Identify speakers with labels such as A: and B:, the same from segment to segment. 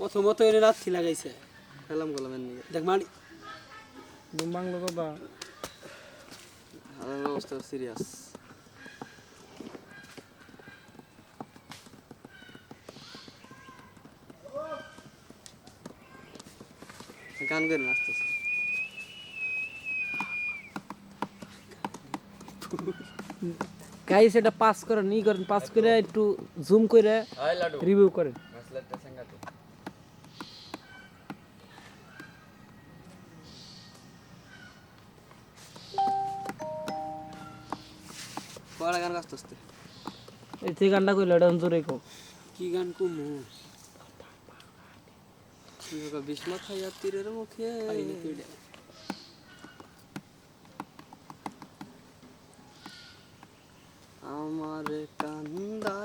A: প্রথমত এনে রাত্রি লাগাইছে।
B: খেলাম গেলাম এর নিয়ে
A: দেখ মানি
C: দুম বাংলো কথা
B: আমার অবস্থা সিরিয়াস গান করে নাচতেছে
C: গাইস এটা পাস করেন ই করেন পাস করে একটু জুম করে রিভিউ করেন।
B: পড়া গান গাছতে
C: এই থেকে গানটা কইলে এটা জোরে কো
A: কি গান কুমু?
B: বিষ্মা খাইয়া তীরের মুখে। আমার কান্দাইয়া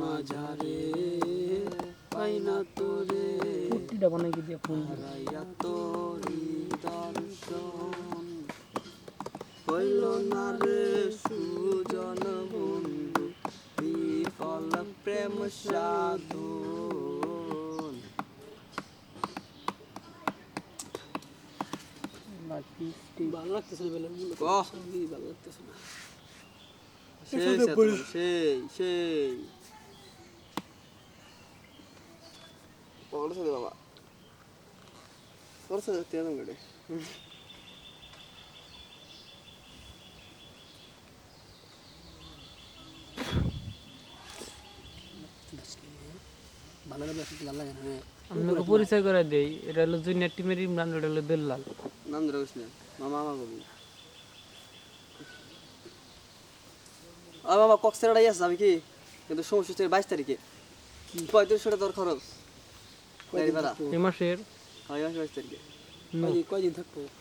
B: মাঝারে পাই না তোরে
C: কুট্টিটা বানাই কি দিয়ে
B: হইল না রে সুজন বন্ধু। বিফল প্রেম সাধন
A: ভালো লাগতেছে না বেলে।
B: কহ।
A: ভালো লাগতেছে না।
B: সেই সেতুল, সেই সেই। বাবা পড়ছে তেন গড়ে
A: ভালো লাগবে ভালো লাগে না হ্যাঁ
C: আপনাকে পরিচয় করে দেই এটা হলো জুনিয়র টিমের ইমরান এটা হলো বেল্লাল
B: নাম ধরে না মামা মামা কবি আর মামা কক্সেরাডাই আছে আমি কি? কিন্তু সমস্যা হচ্ছে বাইশ তারিখে। পঁয়ত্রিশশো টাকা তোর খরচ। গাড়ি ভাড়া।
C: এই মাসের?
B: হয় বাইশ তারিখে।
A: কয়দিন থাকব?